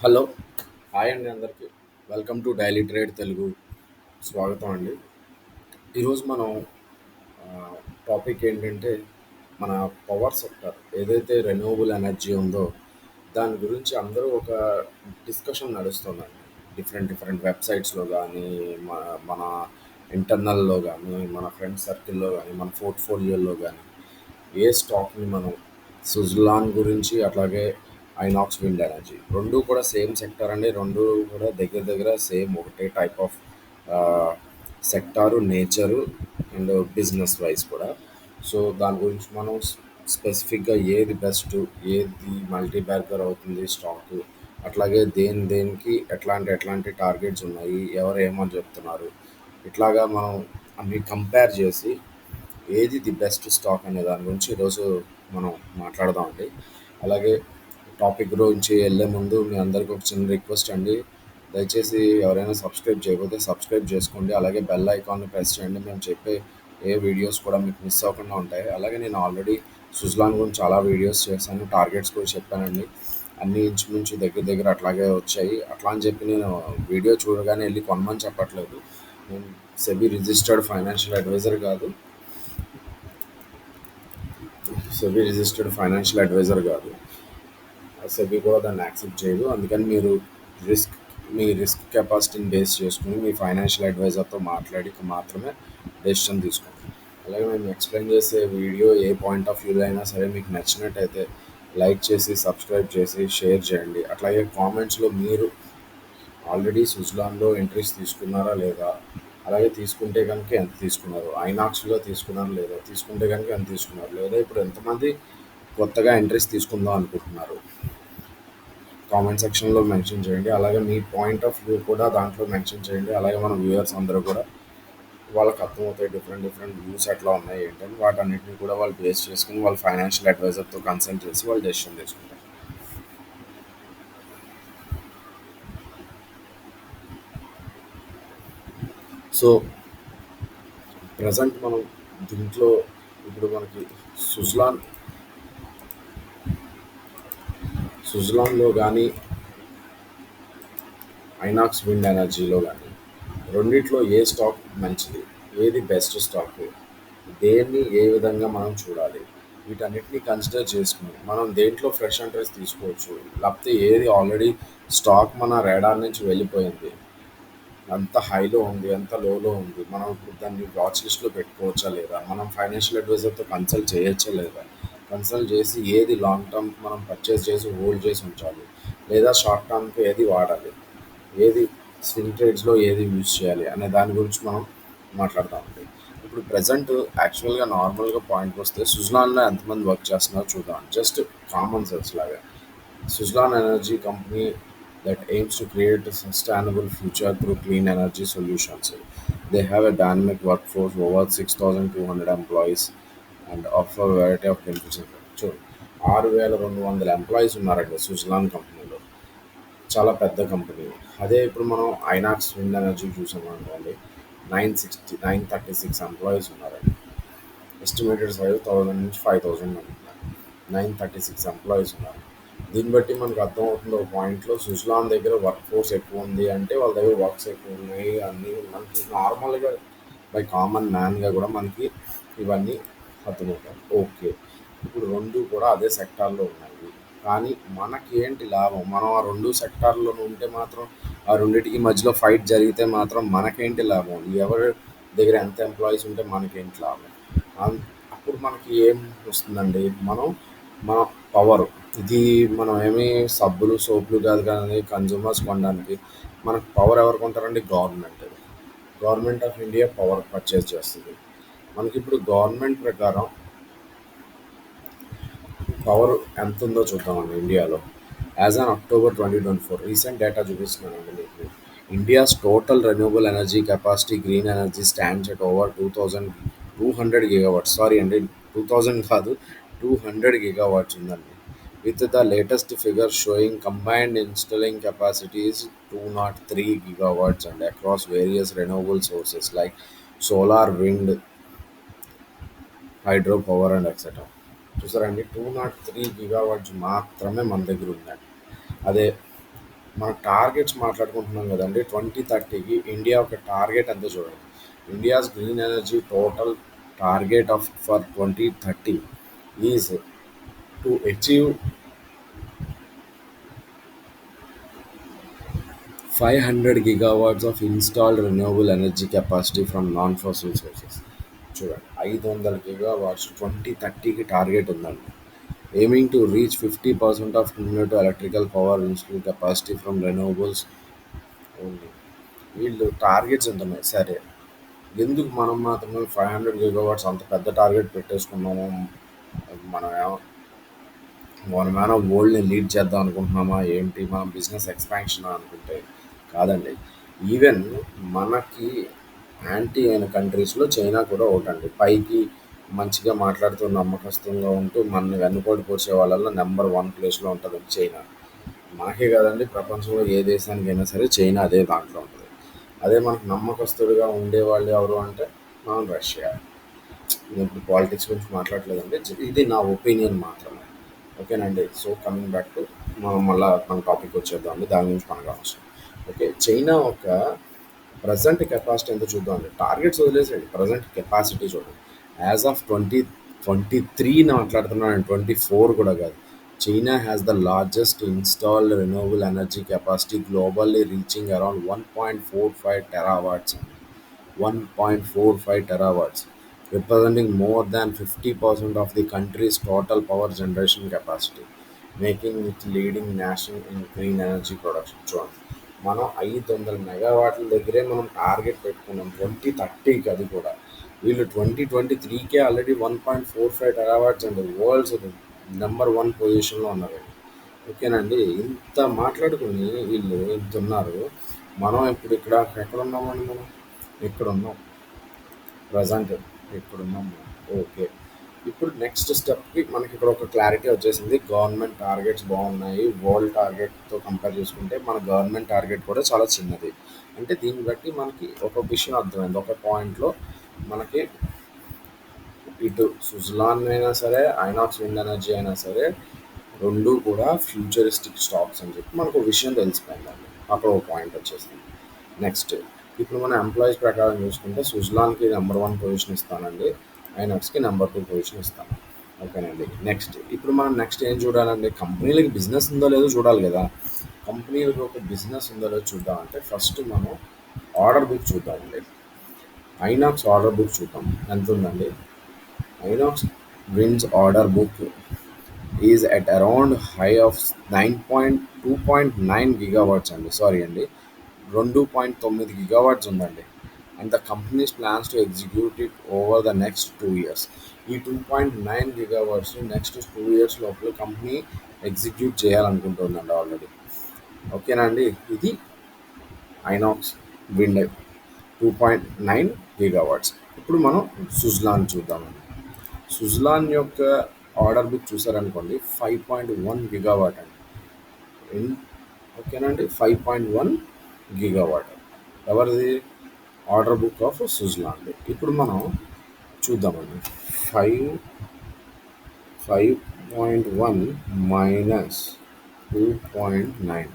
Hello. Hi అండి అందరికీ. Welcome to daily trade Telugu. స్వాగతం అండి. ఈరోజు మనం టాపిక్ ఏంటంటే మన పవర్ సెక్టర్ ఏదైతే రెన్యూవబుల్ ఎనర్జీ ఉందో దాని గురించి అందరూ ఒక డిస్కషన్ నడుస్తుందండి. డిఫరెంట్ డిఫరెంట్ వెబ్సైట్స్లో కానీ మన మన ఇంటర్నల్లో కానీ మన ఫ్రెండ్ సర్కిల్లో కానీ మన పోర్ట్ఫోలియోలో కానీ ఏ స్టాక్ని మనం సుజలాన్ గురించి అట్లాగే ఐనాక్స్ విండ్ ఎనర్జీ. రెండు కూడా సేమ్ సెక్టార్ అండి. రెండు కూడా దగ్గర దగ్గర సేమ్ ఒకటే type of sector nature and business wise కూడా. సో దాని గురించి మనం స్పెసిఫిక్గా ఏది బెస్ట్ ఏది మల్టీ బ్యాగర్ అవుతుంది స్టాక్ అట్లాగే దేని దేనికి ఎట్లాంటి ఎట్లాంటి టార్గెట్స్ ఉన్నాయి ఎవరు ఏమని చెప్తున్నారు. ఇట్లాగా మనం అన్ని కంపేర్ చేసి ఏది ది బెస్ట్ స్టాక్ అనే దాని గురించి ఈరోజు మనం మాట్లాడదామండి. అలాగే టాపిక్ గురించి వెళ్ళే ముందు మీ అందరికి ఒక చిన్న రిక్వెస్ట్ అండి. దయచేసి ఎవరైనా సబ్స్క్రైబ్ చేయకపోతే సబ్స్క్రైబ్ చేసుకోండి. అలాగే బెల్ ఐకాన్ని ప్రెస్ చేయండి. మేము చెప్పే ఏ వీడియోస్ కూడా మీకు మిస్ అవ్వకుండా ఉంటాయి. అలాగే నేను ఆల్రెడీ సుజలాన్ గురించి చాలా వీడియోస్ చేశాను. టార్గెట్స్ కూడా చెప్పానండి. అన్ని ఇంచుమించు దగ్గర దగ్గర అట్లాగే వచ్చాయి. అట్లా అని చెప్పి నేను వీడియో చూడగానే వెళ్ళి కొనమని చెప్పట్లేదు. నేను సెబీ రిజిస్టర్డ్ ఫైనాన్షియల్ అడ్వైజర్ కాదు. సెబీ రిజిస్టర్డ్ ఫైనాన్షియల్ అడ్వైజర్ కాదు. సెబీ కూడా దాన్ని యాక్సెప్ట్ చేయదు. అందుకని మీరు రిస్క్ మీ రిస్క్ కెపాసిటీని బేస్ చేసుకుని మీ ఫైనాన్షియల్ అడ్వైజర్తో మాట్లాడి మాత్రమే డెసిషన్ తీసుకోండి. అలాగే మేము ఎక్స్ప్లెయిన్ చేసే వీడియో ఏ పాయింట్ ఆఫ్ వ్యూలో అయినా సరే మీకు నచ్చినట్టయితే లైక్ చేసి సబ్స్క్రైబ్ చేసి షేర్ చేయండి. అట్లాగే కామెంట్స్లో మీరు ఆల్రెడీ సుజలాన్లో ఎంట్రీస్ తీసుకున్నారా లేదా? అలాగే తీసుకుంటే కనుక ఎంత తీసుకున్నారు? ఐనాక్స్లో తీసుకున్నారు లేదా? తీసుకుంటే కనుక ఎంత తీసుకున్నారు? లేదా ఇప్పుడు ఎంతమంది కొత్తగా ఎంట్రీస్ తీసుకుందాం అనుకుంటున్నారు? కామెంట్ సెక్షన్లో మెన్షన్ చేయండి. అలాగే మీ పాయింట్ ఆఫ్ వ్యూ కూడా దాంట్లో మెన్షన్ చేయండి. అలాగే మన వ్యూవర్స్ అందరూ కూడా వాళ్ళకి అర్థమవుతాయి డిఫరెంట్ డిఫరెంట్ వ్యూస్ ఎట్లా ఉన్నాయి ఏంటని వాటన్నిటిని కూడా వాళ్ళు బేస్ చేసుకుని వాళ్ళ ఫైనాన్షియల్ అడ్వైజర్తో కన్సల్ట్ చేసి వాళ్ళు డెసిషన్ తీసుకుంటారు. సో ప్రజెంట్ మనం దీంట్లో ఇప్పుడు మనకి సుజలాన్ సుజలాన్లో కానీ ఐనాక్స్ విండ్ ఎనర్జీలో కానీ రెండిట్లో ఏ స్టాక్ మంచిది ఏది బెస్ట్ స్టాక్ దేన్ని ఏ విధంగా మనం చూడాలి వీటన్నిటిని కన్సిడర్ చేసుకుని మనం దేంట్లో ఫ్రెష్ ఎంట్రెస్ తీసుకోవచ్చు లేకపోతే ఏది ఆల్రెడీ స్టాక్ మన రేడార్ నుంచి వెళ్ళిపోయింది అంత హైలో ఉంది ఎంత లోలో ఉంది మనం ఇప్పుడు దాన్ని వాచ్ లిస్ట్లో పెట్టుకోవచ్చా లేదా మనం ఫైనాన్షియల్ అడ్వైజర్తో కన్సల్ట్ చేయొచ్చా లేదా కన్సల్ట్ చేసి ఏది లాంగ్ టర్మ్ మనం పర్చేస్ చేసి హోల్డ్ చేసి ఉంచాలి లేదా షార్ట్ టర్మ్కి ఏది వాడాలి ఏది స్వింగ్ ట్రేడ్స్లో ఏది యూజ్ చేయాలి అనే దాని గురించి మనం మాట్లాడతామండి ఇప్పుడు ప్రజెంట్ యాక్చువల్గా నార్మల్గా పాయింట్కి వస్తే సుజలాన్లో ఎంతమంది వర్క్ చేస్తున్నారో చూద్దాం. జస్ట్ కామన్ సెన్స్ లాగా. Suzlon energy company that aims to create a sustainable future through clean energy solutions. They have a dynamic workforce over 6,200 employees. And offer variety of benefits చూడు ఆరు వేల రెండు వందల ఎంప్లాయీస్ ఉన్నారండి సుజలాన్ కంపెనీలో చాలా పెద్ద కంపెనీ అదే ఇప్పుడు మనం ఐనాక్స్ విండ్ ఎనర్జీ చూసాం అనుకోండి nine sixty nine thirty six employees ఉన్నారండి. ఎస్టిమేటెడ్ సైజ్ థౌజండ్ నుంచి ఫైవ్ థౌజండ్ అనుకున్నారు నైన్ థర్టీ సిక్స్ ఎంప్లాయీస్ ఉన్నారు. దీన్ని బట్టి మనకు అర్థమవుతుంది ఒక పాయింట్లో సుజలాన్ దగ్గర వర్క్ ఫోర్స్ ఎక్కువ ఉంది అంటే వాళ్ళ దగ్గర వర్క్స్ ఎక్కువ ఉన్నాయి అన్నీ మనకి నార్మల్గా బై కామన్ మ్యాన్గా కూడా మనకి ఇవన్నీ అర్థమవుతాయి ఓకే. ఇప్పుడు రెండు కూడా అదే సెక్టార్లో ఉన్నాయి. కానీ మనకి ఏంటి లాభం? మనం ఆ రెండు సెక్టార్లో ఉంటే మాత్రం ఆ రెండింటికి మధ్యలో ఫైట్ జరిగితే మాత్రం మనకేంటి లాభం? ఎవరి దగ్గర ఎంత ఎంప్లాయీస్ ఉంటే మనకేంటి లాభం? అప్పుడు మనకి ఏం వస్తుందండి? మనం మన పవర్ ఇది మనం ఏమి సబ్బులు సోపులు కాదు కానీ కన్జ్యూమర్స్ కొనడానికి మనకు పవర్ ఎవరు కొంటారండి? Government. Government of India power purchase చేస్తుంది. మనకి ఇప్పుడు గవర్నమెంట్ ప్రకారం పవర్ ఎంత ఉందో చూద్దామండి ఇండియాలో. As on October twenty twenty four recent data చూపిస్తున్నానండి మీకు. India's total renewable energy capacity green energy stands at over two thousand two hundred gigawatts. Sorry అండి టూ థౌజండ్ కాదు టూ హండ్రెడ్ గిగావాట్స్ ఉందండి. With the latest figure showing combined figure showing combined installing capacities 203 gigawatts and across various renewable sources like solar, hydro power and etcetera చూసారండి two nought three gigawatts మాత్రమే మన దగ్గర ఉందండి అదే మన targets మాట్లాడుకుంటున్నాం కదండి ట్వంటీ థర్టీకి ఇండియా ఒక టార్గెట్ అంతా చూడండి. India's green energy total target of for twenty thirty is to achieve five hundred gigawatts of installed renewable energy capacity from non fossil sources చూడండి. ఐదు వందల గిగావాట్స్ ట్వంటీ థర్టీకి టార్గెట్ ఉందండి. Aiming to reach fifty percent of cumulative electrical power install capacity from renewables only వీళ్ళు targets ఉంటున్నాయి సరే. ఎందుకు మనం మాత్రమే ఫైవ్ హండ్రెడ్ గిగావాట్స్ అంత పెద్ద టార్గెట్ పెట్టేసుకున్నాము? మనం ఏమో మనమేమో వరల్డ్ని లీడ్ చేద్దాం అనుకుంటున్నామా? ఏంటి? మనం బిజినెస్ ఎక్స్పాన్షన్ అనుకుంటే కాదండి. ఈవెన్ మనకి యాంటీ అయిన కంట్రీస్లో చైనా కూడా ఒకటండి పైకి మంచిగా మాట్లాడుతూ నమ్మకస్తుగా ఉంటూ మన వెన్నుపోటు పోసే వాళ్ళల్లో నెంబర్ వన్ ప్లేస్లో ఉంటుంది చైనా. మాకే కాదండి ప్రపంచంలో ఏ దేశానికైనా సరే చైనా అదే దాంట్లో ఉంటుంది. అదే మనకు నమ్మకస్తుడిగా ఉండేవాళ్ళు ఎవరు అంటే మనం రష్యా. నేను ఇప్పుడు పాలిటిక్స్ గురించి మాట్లాడలేదండి ఇది నా ఒపీనియన్ మాత్రమే. ఓకేనండి? సో కమింగ్ బ్యాక్ టు మనం మళ్ళీ మన టాపిక్ వచ్చేద్దామండి దాని గురించి మనకు అవసరం. ఓకే చైనా ఒక ప్రజెంట్ కెపాసిటీ ఎంత చూద్దామండి టార్గెట్స్ వదిలేసేయండి. ప్రజెంట్ కెపాసిటీ చూడండి. As of twenty twenty three మాట్లాడుతున్నాను ట్వంటీ ఫోర్ కూడా కాదు. China has the largest installed renewable energy capacity globally reaching around one point four five terawatts one point four five terawatts representing more than 50% of the country's total power generation capacity, making it leading nation in green energy production. చూడండి మనం ఐదు వందల మెగావాట్ల దగ్గరే మనం target పెట్టుకున్నాం twenty థర్టీకి అది కూడా. వీళ్ళు twenty twenty త్రీకే already one point four five terawatts అండి వరల్డ్స్ నెంబర్ వన్ పొజిషన్లో ఉన్నారు. ఓకేనండి ఇంత మాట్లాడుకుని వీళ్ళు ఇంత ఉన్నారు మనం ఇప్పుడు ఇక్కడ ఎక్కడ ఉన్నామండి మనం? ఇక్కడ ఉన్నాం ప్రజెంట్ ఇక్కడ ఉన్నాం ఓకే. ఇప్పుడు నెక్స్ట్ స్టెప్కి మనకి ఇక్కడ ఒక క్లారిటీ వచ్చేసింది. గవర్నమెంట్ టార్గెట్స్ బాగున్నాయి. వరల్డ్ టార్గెట్తో కంపేర్ చేసుకుంటే మన గవర్నమెంట్ టార్గెట్ కూడా చాలా చిన్నది. అంటే దీన్ని బట్టి మనకి ఒక విషయం అర్థమైంది. ఒక పాయింట్లో మనకి ఇటు సుజలాన్ అయినా సరే ఐనాక్స్ విండ్ ఎనర్జీ అయినా సరే రెండు కూడా ఫ్యూచరిస్టిక్ స్టాక్స్ అని చెప్పి మనకు ఒక విషయం తెలిసిపోయిందండి అక్కడ ఒక పాయింట్ వచ్చేసింది. నెక్స్ట్ ఇప్పుడు మన ఎంప్లాయీస్ ప్రకారం చూసుకుంటే సుజలాన్కి నెంబర్ వన్ పొజిషన్ ఇస్తానండి. ఐనాక్స్కి నెంబర్ టూ పొజిషన్ ఇస్తాను ఓకేనండి నెక్స్ట్ ఇప్పుడు మనం నెక్స్ట్ ఏం చూడాలండి? కంపెనీలకి బిజినెస్ ఉందో లేదో చూడాలి కదా. కంపెనీలకు ఒక బిజినెస్ ఉందో లేదో చూద్దాం అంటే ఫస్ట్ మనం ఆర్డర్ బుక్ చూద్దామండి. ఐనాక్స్ ఆర్డర్ బుక్ చూద్దాం. ఎంత ఉందండి? Inox wind's order book is at around high of nine point two point nine gigawatts అండి. సారీ అండి. రెండు పాయింట్ తొమ్మిది గిగావాట్స్ ఉందండి. And the company's plans to execute it over the next two years ఈ two point nine gigawatts next two years లోపల company execute చేయాలనుకుంటుందండి already ఓకేనా అండి ఇది Inox wind two point nine gigawatts ఇప్పుడు మనం సుజ్లాన్ చూద్దామండి. సుజ్లాన్ యొక్క ఆర్డర్ బుక్ చూసారనుకోండి ఫైవ్ పాయింట్ వన్ గిగావాట్ అండి. ఓకేనండి? ఫైవ్ పాయింట్ వన్ గిగావాట్ ఎవరిది? ఆర్డర్ బుక్ ఆఫ్ సుజ్లాండ్ ఇప్పుడు మనం చూద్దామండి. Five five point one minus two point nine.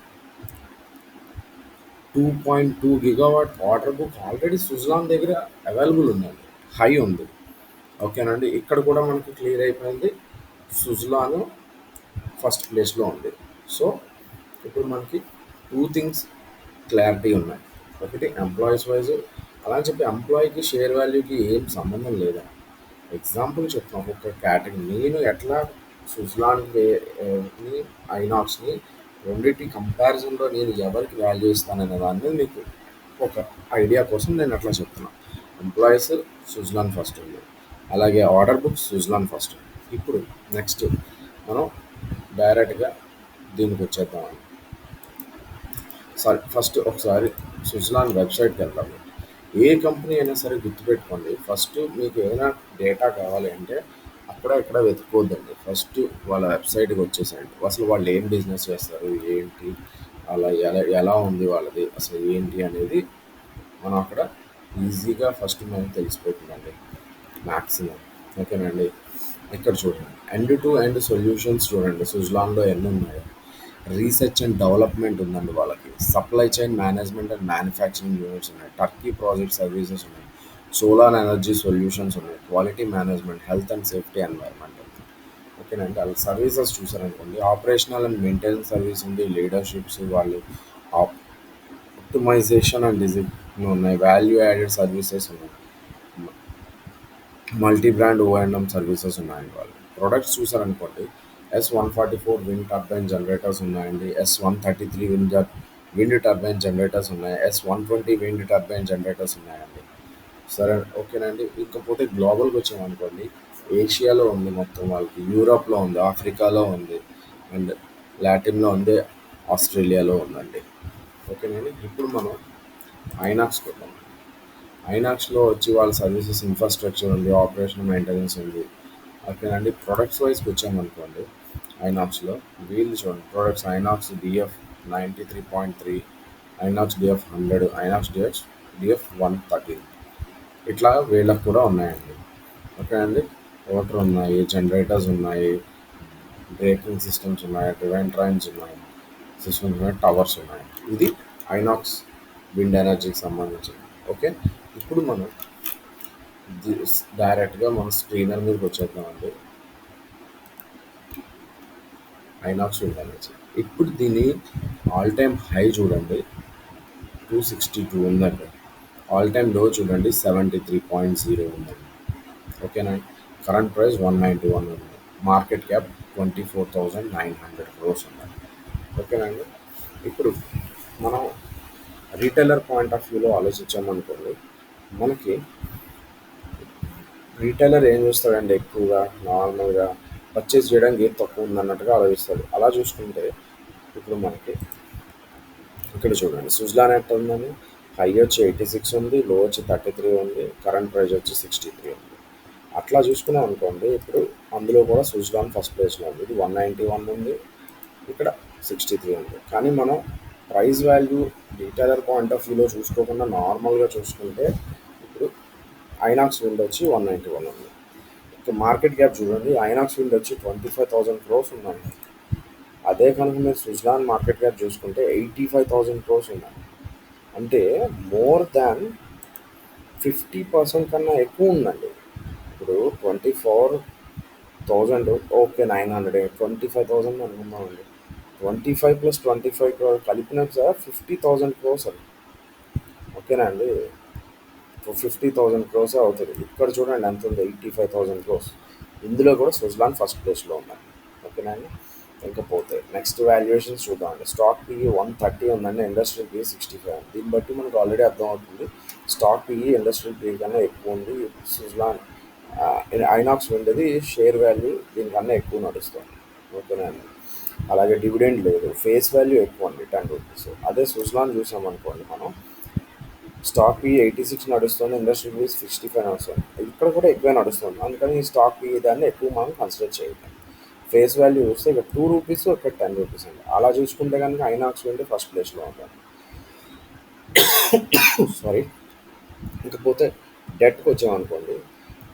Two point two gigawatt order book already Suzlon దగ్గర అవైలబుల్ ఉందండి. హై ఉంది. ఓకేనండి. ఇక్కడ కూడా మనకి క్లియర్ అయిపోయింది. సుజ్లాను ఫస్ట్ ప్లేస్లో ఉంది. సో ఇప్పుడు మనకి టూ థింగ్స్ క్లారిటీ ఉన్నాయి. ఒకటి ఎంప్లాయీస్ వైజ్ అలా అని చెప్పి ఎంప్లాయీకి షేర్ వాల్యూకి ఏం సంబంధం లేదా? ఎగ్జాంపుల్ చెప్తాను ఒక కేటగిరీ నేను ఎట్లా సుజ్లాన్ని ఐనాక్స్ని రెండింటి కంపారిజన్లో నేను ఎవరికి వాల్యూ ఇస్తాననే దాన్ని మీకు ఒక ఐడియా కోసం నేను అట్లా చెప్తున్నాను ఎంప్లాయీస్ సుజ్లాన్ ఫస్ట్ ఉంది అలాగే ఆర్డర్ బుక్స్ సుజ్లాన్ ఫస్ట్ ఇప్పుడు నెక్స్ట్ మనం డైరెక్ట్గా దీనికి వచ్చేద్దామని సారీ ఫస్ట్ ఒకసారి సుజ్లాన్ వెబ్సైట్కి వెళ్దాము ఏ కంపెనీ అయినా సరే గుర్తుపెట్టుకోండి ఫస్ట్ మీకు ఏదైనా డేటా కావాలి అంటే అక్కడ ఇక్కడ వెతుక్కోద్దండి ఫస్ట్ వాళ్ళ వెబ్సైట్కి వచ్చేసేయండి. అసలు వాళ్ళు ఏం బిజినెస్ చేస్తారు ఏంటి అలా ఎలా ఎలా ఉంది వాళ్ళది అసలు ఏంటి అనేది మనం అక్కడ ఈజీగా ఫస్ట్ మనం తెలిసిపోతుందండి మ్యాక్సిమం ఓకేనండి? ఇక్కడ చూడండి. ఎండ్ టు ఎండ్ సొల్యూషన్స్ చూడండి. స్విజ్లాండ్లో ఎన్ని ఉన్నాయో? రీసెర్చ్ అండ్ డెవలప్మెంట్ ఉందండి వాళ్ళకి. Supply chain management and manufacturing units ఉన్నాయి. టర్కీ ప్రాజెక్ట్ సర్వీసెస్ ఉన్నాయి. సోలార్ ఎనర్జీ సొల్యూషన్స్ ఉన్నాయి. Quality management health and safety environment ఓకేనండి వాళ్ళ సర్వీసెస్ చూసారనుకోండి ఆపరేషనల్ అండ్ మెయింటెనెన్స్ సర్వీస్ ఉంది లీడర్షిప్స్ వాళ్ళు ఆప్టిమైజేషన్ అండ్ డిజిన్ ఉన్నాయి వాల్యూ యాడెడ్ సర్వీసెస్ ఉన్నాయి. Multi brand O and M services ఉన్నాయండి వాళ్ళు products చూసారనుకోండి S one forty four wind turbine generators ఉన్నాయండి. S one thirty three wind wind turbine generators ఉన్నాయి. S one twenty wind turbine generators ఉన్నాయండి. సరే ఓకేనండి. ఇకపోతే గ్లోబల్కి వచ్చామనుకోండి ఏషియాలో ఉంది మొత్తం వాళ్ళకి యూరోప్లో ఉంది ఆఫ్రికాలో ఉంది అండ్ లాటిన్లో ఉంది ఆస్ట్రేలియాలో ఉందండి. ఓకేనండి. ఇప్పుడు మనం ఐనాక్స్కి వద్దాం ఐనాక్స్లో వచ్చి వాళ్ళ సర్వీసెస్ ఇన్ఫ్రాస్ట్రక్చర్ ఉంది ఆపరేషన్ మెయింటెనెన్స్ ఉంది. ఓకేనండి. ప్రొడక్ట్స్ వైజ్కి వచ్చామనుకోండి ఐనాక్స్లో. వీళ్ళు చూడండి products Inox DF ninety three point three Inox DF hundred Inox DF DF one thirteen ఇట్లా వీళ్ళకు కూడా ఉన్నాయండి. ఓకే అండి? వాటర్ ఉన్నాయి జనరేటర్స్ ఉన్నాయి బ్రేకింగ్ సిస్టమ్స్ ఉన్నాయి డివైన్ ట్రైన్స్ ఉన్నాయి సిస్టమ్స్ ఉన్నాయి టవర్స్ ఉన్నాయి. ఇది ఐనాక్స్ విండ్ ఎనర్జీకి సంబంధించింది. ఓకే? ఇప్పుడు మనం డైరెక్ట్గా మన స్క్రీనర్ మీదకి వచ్చేద్దామండి. ఐనాక్స్ విండ్ ఇప్పుడు దీని ఆల్ టైమ్ హై చూడండి. టూ సిక్స్టీ టూ ఉందండి. ఆల్ టైమ్లో చూడండి సెవెంటీ త్రీ పాయింట్ జీరో ఉందండి. ఓకేనా? Current price one ninety one ఉంది. Market cap twenty four thousand nine hundred crores ఉందండి ఓకేనండి ఇప్పుడు మనం రీటైలర్ పాయింట్ ఆఫ్ వ్యూలో ఆలోచించామనుకోండి మనకి రీటైలర్ ఏం చూస్తాడండి ఎక్కువగా నార్మల్గా పర్చేస్ చేయడానికి ఏది తక్కువ ఉందన్నట్టుగా ఆలోచిస్తాడు. అలా చూసుకుంటే ఇప్పుడు మనకి ఇక్కడ చూడండి. సుజ్లాన్ ఎంత ఉందని హై వచ్చి ఎయిటీ సిక్స్ ఉంది లో వచ్చి థర్టీ త్రీ ఉంది కరెంట్ ప్రైస్ వచ్చి సిక్స్టీ త్రీ ఉంది. అట్లా చూసుకున్నాం అనుకోండి ఇప్పుడు అందులో కూడా సుజ్లాన్ ఫస్ట్ ప్లేస్లో ఉంది. ఇది వన్ నైంటీ వన్ ఉంది ఇక్కడ సిక్స్టీ త్రీ ఉంది. కానీ మనం price value retailer point of వ్యూలో చూసుకోకుండా నార్మల్గా చూసుకుంటే ఇప్పుడు ఐనాక్స్ ఉండొచ్చి వన్ నైంటీ వన్ ఉంది. మార్కెట్ గ్యాప్ చూడండి. ఐనాక్స్ విండ్ వచ్చి ట్వంటీ ఫైవ్ థౌసండ్ క్రోర్స్ ఉందండి అదే కనుక మీరు సుజ్లాన్ మార్కెట్ క్యాప్ చూసుకుంటే ఎయిటీ ఫైవ్ థౌసండ్ క్రోర్స్ ఉన్నాయి. అంటే మోర్ దాన్ ఫిఫ్టీ పర్సెంట్ కన్నా ఎక్కువ ఉందండి. ఇప్పుడు twenty four thousand okay nine hundred twenty five thousand అనుకుందామండి. Twenty five plus twenty five కలిపిన సార్ ఫిఫ్టీ థౌజండ్ క్రోర్స్ అండి ఓకేనా అండి? ఫిఫ్టీ థౌజండ్ క్రోర్స్ అవుతుంది. ఇక్కడ చూడండి ఎంత ఉంది? ఎయిటీ ఫైవ్ థౌజండ్ క్రోర్స్ ఇందులో కూడా సుజ్లాన్ ఫస్ట్ ప్లేస్లో ఉన్నాయి ఓకేనా అండి? ఇంకపోతే నెక్స్ట్ వాల్యుయేషన్స్ చూద్దామండి. స్టాక్ పిఈ వన్ థర్టీ ఉందండి ఇండస్ట్రియల్ పిఈ సిక్స్టీ ఫైవ్ దీన్ని బట్టి మనకు ఆల్రెడీ అర్థమవుతుంది. స్టాక్ పిఈ ఇండస్ట్రియల్ పిఈ కన్నా ఎక్కువ ఉంది. సుజ్లాన్ ఐనాక్స్ ఉండేది. షేర్ వాల్యూ దీనికన్నా ఎక్కువ నడుస్తుంది. ఓకేనా అండి? అలాగే డివిడెండ్ లేదు. ఫేస్ వాల్యూ ఎక్కువ అండి టెన్ రూపీస్. అదే సుజ్లాన్ చూసామనుకోండి మనం స్టాక్ పీ ఎయిటీ సిక్స్ నడుస్తుంది ఇండస్ట్రీ పీ సిక్స్టీ ఫైవ్ నడుస్తుంది. ఇక్కడ కూడా ఎక్కువే నడుస్తుంది. అందుకని ఈ స్టాక్ పీ దాన్ని ఎక్కువ మనం కన్సిడర్ చేయాలి. ఫేస్ వాల్యూ చూస్తే ఇక్కడ టూ రూపీస్ ఇక్కడ టెన్ రూపీస్ అండి. అలా చూసుకుంటే కనుక ఐనాక్స్ వెళ్ళి ఫస్ట్ ప్లేస్లో ఉంటాను సారీ ఇకపోతే డెట్కి వచ్చామనుకోండి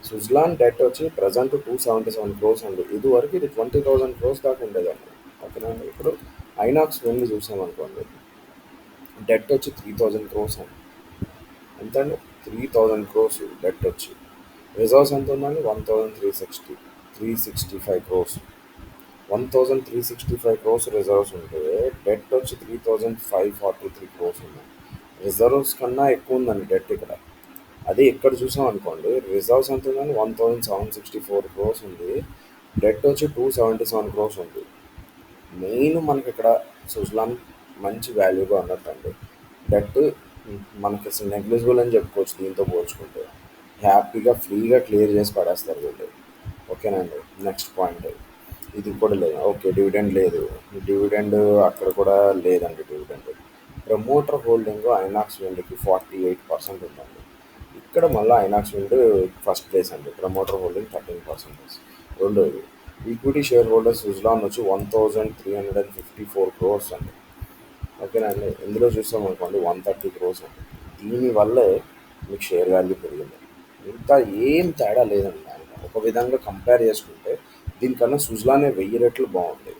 సుజ్లాన్ డెట్ వచ్చి present two seventy seven crores అండి. ఇది వరకు ఇది ట్వంటీ థౌసండ్ క్రోర్స్ దాకా ఉండేదండి. ఓకేనా ఇప్పుడు ఐనాక్స్ వెళ్ళి చూసామనుకోండి డెట్ వచ్చి త్రీ థౌజండ్ క్రోర్స్ అండి. ఎంత అండి త్రీ థౌజండ్ క్రోర్స్ డెట్ వచ్చి రిజర్వ్స్ ఎంత ఉందండి? One thousand three sixty three sixty five crores one thousand three sixty five crores reserves ఉంటే డెట్ వచ్చి three thousand five forty three crores ఉన్నాయి రిజర్వ్స్ కన్నా ఎక్కువ ఉందండి డెట్ ఇక్కడ. అదే ఇక్కడ చూసాం అనుకోండి రిజర్వ్స్ ఎంత ఉందండి? One thousand seven sixty four crores ఉంది. డెట్ వచ్చి టూ సెవెంటీ సెవెన్ క్రోర్స్ ఉంది. మెయిన్ మనకి ఇక్కడ సుజ్లాన్ మంచి వాల్యూగా ఉన్నట్టండి డెట్ మనకి అసలు నెగ్లిజిబుల్ అని చెప్పుకోవచ్చు దీంతో పోల్చుకుంటే. హ్యాపీగా ఫ్రీగా క్లియర్ చేసి పడేస్తారు వీళ్ళు ఓకేనండి? నెక్స్ట్ పాయింట్ ఇది కూడా లేదు. ఓకే డివిడెండ్ లేదు. డివిడెండ్ అక్కడ కూడా లేదండి డివిడెండ్ ప్రమోటర్ హోల్డింగ్ ఐనాక్స్ విండ్కి ఫార్టీ ఎయిట్ పర్సెంట్ ఉందండి. ఇక్కడ మళ్ళీ ఐనాక్స్ విండ్ ఫస్ట్ ప్లేస్ అండి. ప్రమోటర్ హోల్డింగ్ థర్టీన్ పర్సెంటేజ్ రెండోది ఈక్విటీ షేర్ హోల్డర్స్ సుజ్లాన్ వచ్చి one thousand three hundred and fifty four crores అండి. ఓకేనా అండి? ఇందులో చూస్తాం అనుకోండి వన్ థర్టీ క్రోర్స్ దీనివల్లే మీకు షేర్ వాల్యూ పెరిగింది. ఇంకా ఏం తేడా లేదండి ఒక విధంగా కంపేర్ చేసుకుంటే దీనికన్నా సుజ్లానే వెయ్యి రెట్లు బాగుంది.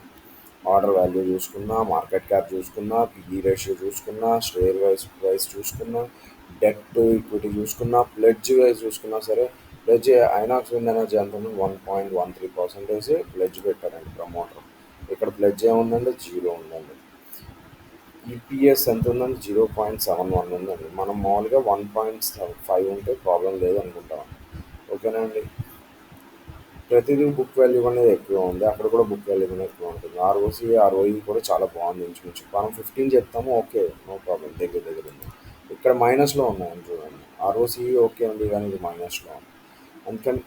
ఆర్డర్ వాల్యూ చూసుకున్నా మార్కెట్ క్యాప్ చూసుకున్నా పిఈ రేషియో చూసుకున్నా షేర్ వైస్ ప్రైస్ చూసుకున్నా డెట్ టు ఈక్విటీ చూసుకున్నా ప్లెడ్జ్ వైజ్ చూసుకున్నా సరే ప్లెడ్జ్ ఐనాక్స్ విన్ ఎనర్జీ ఎంత one point one three percentage pledge పెట్టారండి ప్రమోటర్ ఇక్కడ ప్లెడ్జ్ ఏముందండి జీరో ఉందండి. ఈపీఎస్ ఎంత ఉందండి? జీరో పాయింట్ సెవెన్ వన్ ఉందండి. మనం మామూలుగా వన్ పాయింట్ ఫైవ్ ఉంటే ప్రాబ్లం లేదు అనుకుంటాం ఓకేనా అండి? ప్రతిదీ బుక్ వాల్యూ అనేది ఎక్కువ ఉంది. అక్కడ కూడా బుక్ వాల్యూ అనేది ఎక్కువ ఉంటుంది. ఆర్ఓసి ఆర్ఓఈ కూడా చాలా బాగుంది ఇంచుమించు. మనం ఫిఫ్టీన్ చెప్తాము ఓకే నో ప్రాబ్లం దగ్గర దగ్గర ఉంది. ఇక్కడ మైనస్లో ఉన్నాయని చూడండి. ఆర్ఓసి ఓకే ఉంది కానీ ఇది మైనస్లో ఉంది. అందుకని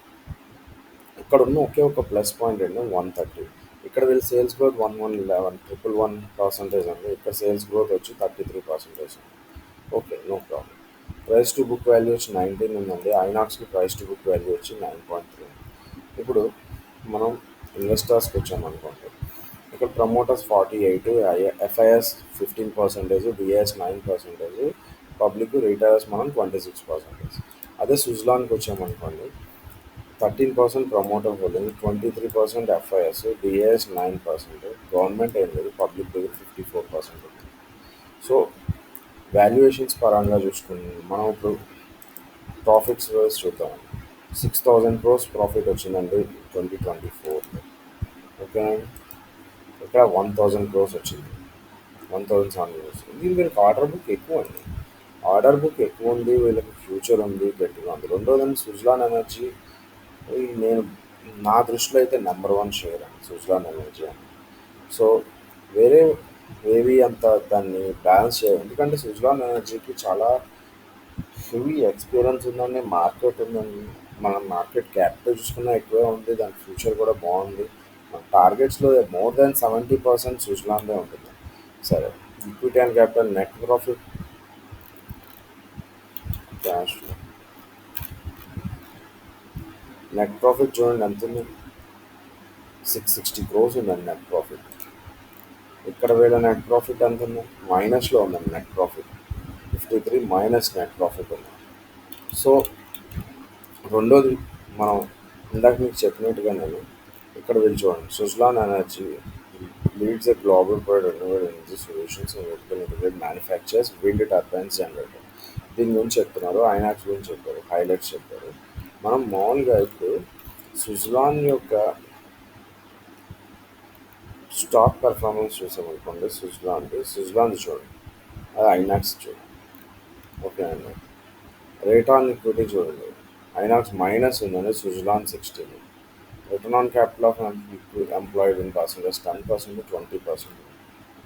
ఇక్కడ ఉన్న ఒకే ఒక ప్లస్ పాయింట్ అండి వన్ థర్టీ. ఇక్కడ వీళ్ళు sales growth one one eleven triple one percentage అండి. ఇక్కడ సేల్స్ గ్రోత్ వచ్చి thirty three percentage okay no problem price to book value వచ్చి నైన్టీన్ ఉందండి. ఐనాక్స్కి ప్రైస్ టు బుక్ వాల్యూ వచ్చి నైన్ పాయింట్ త్రీ ఇప్పుడు మనం ఇన్వెస్టర్స్కి వచ్చామనుకోండి ఇక్కడ promoters forty eight FIs fifteen percentage BAS nine percentage public retailers మనం ట్వంటీ సిక్స్ పర్సెంటేజ్ అదే స్విజ్లాన్కి వచ్చామనుకోండి thirteen percent promoter holding twenty three percent FIIs DIIs nine percent government ఏం లేదు పబ్లిక్ దగ్గర ఫిఫ్టీ ఫోర్ పర్సెంట్ ఉంది. సో వాల్యుయేషన్స్ పరంగా చూసుకుని మనం ఇప్పుడు ప్రాఫిట్స్ వైజ్ చూద్దాం. సిక్స్ థౌజండ్ క్రోస్ ప్రాఫిట్ వచ్చిందండి ట్వంటీ ట్వంటీ ఫోర్. ఓకే? ఇక్కడ వన్ థౌజండ్ క్రోస్ వచ్చింది. వన్ థౌజండ్ సెవెన్ క్రోస్ దీని వీళ్ళకి ఆర్డర్ బుక్ ఎక్కువ అండి ఆర్డర్ బుక్ ఎక్కువ ఉంది వీళ్ళకి ఫ్యూచర్ ఉంది గట్టిగా ఉంది. రెండోదని సుజలాన్ ఎనర్జీ నేను నా దృష్టిలో అయితే నెంబర్ వన్ షేర్ అండి సుజలాన్ ఎనర్జీ అని. సో వేరే ఏవి అంత దాన్ని బ్యాలెన్స్ చేయాలి ఎందుకంటే సుజలాన్ ఎనర్జీకి చాలా హెవీ ఎక్స్పీరియన్స్ ఉందండి మార్కెట్ ఉందండి. మనం మార్కెట్ క్యాపిటల్ చూసుకున్నా ఎక్కువే ఉంది దాని ఫ్యూచర్ కూడా బాగుంది. మన టార్గెట్స్లో మోర్ దాన్ సెవెంటీ పర్సెంట్ సుజలాన్దే ఉంటుంది. సరే equity and capital net profit cash net profit చూడండి ఎంత ఉంది సిక్స్ సిక్స్టీ క్రోస్ ఉందండి నెట్ ప్రాఫిట్ ఇక్కడ వీళ్ళ నెట్ ప్రాఫిట్ ఎంత ఉంది మైనస్లో ఉందండి net profit fifty three minus net profit ఉంది. సో రెండోది మనం ఇందాక మీకు చెప్పినట్టుగా నేను ఇక్కడ వీళ్ళు చూడండి. Suzlon energy leads a global product renewal energy solutions integrated manufactures wind turbines generator. దీని గురించి చెప్తున్నారు ఐనాక్స్ గురించి చెప్పారు హైలైట్స్ చెప్పారు మనం మామూలుగా ఇప్పుడు సుజలాన్ యొక్క స్టాక్ పెర్ఫార్మెన్స్ చూసామనుకోండి సుజలాన్ సుజలాన్ చూడండి. అది ఐనాక్స్ చూడండి. ఓకే అండి రేట్ ఆన్ ఈక్విటీ చూడండి. ఐనాక్స్ మైనస్ ఉందండి Suzlon sixteen return on capital of employed in percentage ten percent twenty percent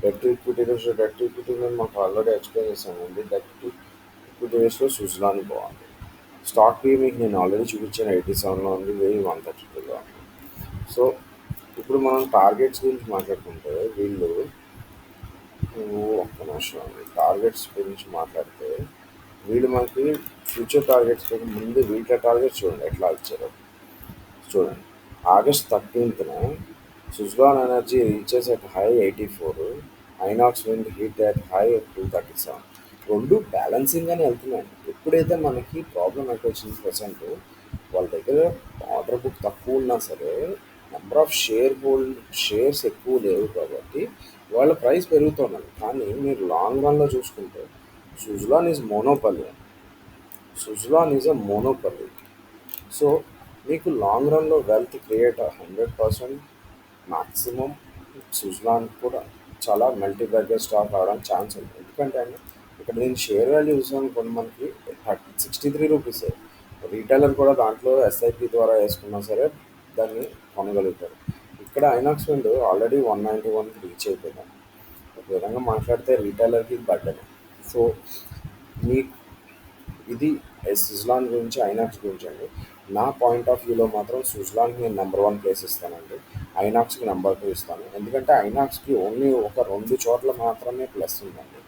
debt equity ratio debt equity నేను మాకు ఆల్రెడీ ఎక్స్ప్లెయిన్ చేశానండి డెట్ ఈక్విటీ రేషియో సుజలాన్ బాగుంది. స్టాక్ పీ మీకు నేను ఆల్రెడీ చూపించాను ఎయిటీ సెవెన్లో ఉంది వెయ్యి వన్ థర్టీ టూలో సో ఇప్పుడు మనం టార్గెట్స్ గురించి మాట్లాడుకుంటే వీళ్ళు ఒక్క నిమిషం టార్గెట్స్ గురించి మాట్లాడితే వీళ్ళు మనకి ఫ్యూచర్ టార్గెట్స్ కంటే ముందు వీళ్ళ టార్గెట్స్ చూడండి ఎట్లా ఇచ్చారు. చూడండి. August థర్టీన్త్న Suzlon energy reaches at high eighty four Inox wind hit at high two thirty seven. రెండు బ్యాలెన్సింగ్గానే వెళ్తున్నాయి. ఎప్పుడైతే మనకి ప్రాబ్లం ఎక్కడ వచ్చింది ప్రజెంట్ వాళ్ళ దగ్గర ఆర్డర్ బుక్ తక్కువ ఉన్నా సరే number of share hold shares ఎక్కువ లేవు కాబట్టి వాళ్ళ ప్రైస్ పెరుగుతున్నారు కానీ మీరు లాంగ్ రన్లో చూసుకుంటే Suzlon is monopoly Suzlon is a monopoly so మీకు లాంగ్ రన్లో wealth create hundred percent maximum Suzlon కూడా చాలా మల్టీ స్టాక్ అవడానికి ఛాన్స్ ఉంది. ఎందుకంటే అండి ఇక్కడ నేను షేర్ వాల్యూ చూసాను కొన్ని మనకి thirty sixty three rupees retailer కూడా దాంట్లో ఎస్ఐపి ద్వారా వేసుకున్నా సరే దాన్ని కొనగలుగుతారు. ఇక్కడ Inox wind already one ninety one reach అయిపోయింది. ఒక విధంగా మాట్లాడితే రీటైలర్కి బడ్డనే సో మీ ఇది సుజలాన్ గురించి ఐనాక్స్ గురించి అండి. నా పాయింట్ ఆఫ్ వ్యూలో మాత్రం సుజలాన్కి నేను నెంబర్ వన్ ప్లేస్ ఇస్తానండి. ఐనాక్స్కి నెంబర్ టూ ఇస్తాను. ఎందుకంటే ఐనాక్స్కి ఓన్లీ ఒక రెండు చోట్ల మాత్రమే ప్లస్ ఉందండి.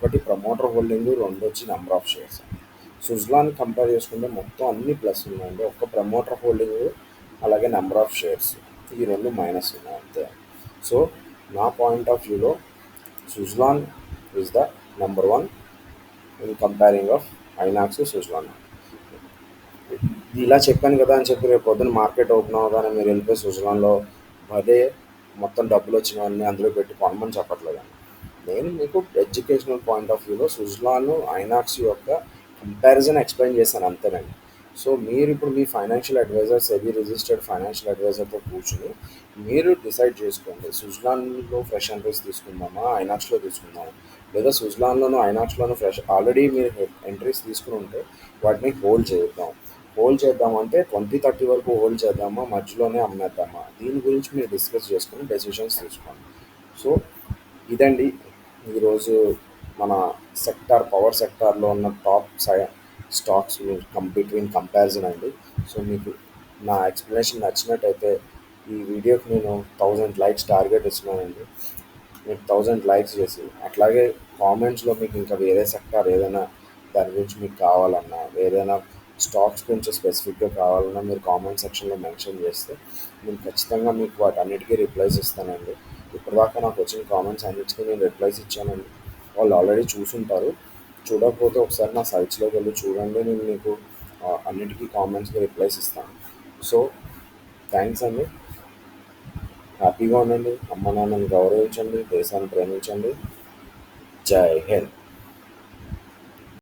ఒకటి ప్రమోటర్ హోల్డింగ్ రెండు వచ్చి నెంబర్ ఆఫ్ షేర్స్ సుజ్లాన్ని కంపేర్ చేసుకుంటే మొత్తం అన్ని ప్లస్ ఉన్నాయండి. ఒక్క ప్రమోటర్ హోల్డింగ్ అలాగే నెంబర్ ఆఫ్ షేర్స్ ఈ రెండు మైనస్ ఉన్నాయి అంతే. సో నా పాయింట్ ఆఫ్ వ్యూలో Suzlon is the number one in comparing of Inox Suzlon ఇలా చెప్పాను కదా అని చెప్పి రేపు పొద్దున మార్కెట్ ఓపెన్ అవగానే మీరు వెళ్ళిపోయి సుజ్లాన్లో అదే మొత్తం డబ్బులు వచ్చినవన్నీ అందులో పెట్టి కొనమని చెప్పట్లేదండి. నేను మీకు ఎడ్యుకేషనల్ పాయింట్ ఆఫ్ వ్యూలో సుజ్లాను ఐనాక్స్ యొక్క కంపారిజన్ ఎక్స్ప్లెయిన్ చేశాను అంతేనండి. సో మీరు ఇప్పుడు మీ financial advisor SEBI registered financial అడ్వైజర్తో కూర్చుని మీరు డిసైడ్ చేసుకోండి సుజ్లాన్లో ఫ్రెష్ ఎంట్రీస్ తీసుకుందామా ఐనాక్స్లో తీసుకుందామా? లేదా సుజ్లాన్లోనూ ఐనాక్స్లోనూ ఫ్రెష్ ఆల్రెడీ మీరు ఎంట్రీస్ తీసుకుని ఉంటే వాటిని హోల్డ్ చేద్దాం. హోల్డ్ చేద్దామంటే ట్వంటీ థర్టీ వరకు హోల్డ్ చేద్దామా మధ్యలోనే అమ్మేద్దామా? దీని గురించి మీరు డిస్కస్ చేసుకుని డెసిషన్స్ తీసుకోండి. సో ఇదండి ఈరోజు మన సెక్టార్ పవర్ సెక్టార్లో ఉన్న టాప్ సై స్టాక్స్ కం బిట్వీన్ కంపారిజన్ అండి. సో మీకు నా ఎక్స్ప్లెనేషన్ నచ్చినట్టయితే ఈ వీడియోకి నేను థౌజండ్ లైక్స్ టార్గెట్ ఇస్తున్నానండి. మీకు థౌజండ్ లైక్స్ చేసి అట్లాగే కామెంట్స్లో మీకు ఇంకా వేరే సెక్టార్ ఏదైనా దాని గురించి మీకు కావాలన్నా ఏదైనా స్టాక్స్ గురించి స్పెసిఫిక్గా కావాలన్నా మీరు కామెంట్ సెక్షన్లో మెన్షన్ చేస్తే నేను ఖచ్చితంగా మీకు వాటన్నిటికీ రిప్లైస్ ఇస్తానండి. ఇప్పటిదాకా నాకు వచ్చిన కామెంట్స్ అన్నిటికీ నేను రిప్లైస్ ఇచ్చానండి. వాళ్ళు ఆల్రెడీ చూసుంటారు. చూడకపోతే ఒకసారి నా సైట్స్లోకి వెళ్ళి చూడండి నేను మీకు అన్నిటికీ కామెంట్స్కి రిప్లైస్ ఇస్తాను. సో థ్యాంక్స్ అండి. హ్యాపీగా ఉండండి. అమ్మ నాన్నని గౌరవించండి. దేశాన్ని ప్రేమించండి. జై హింద్.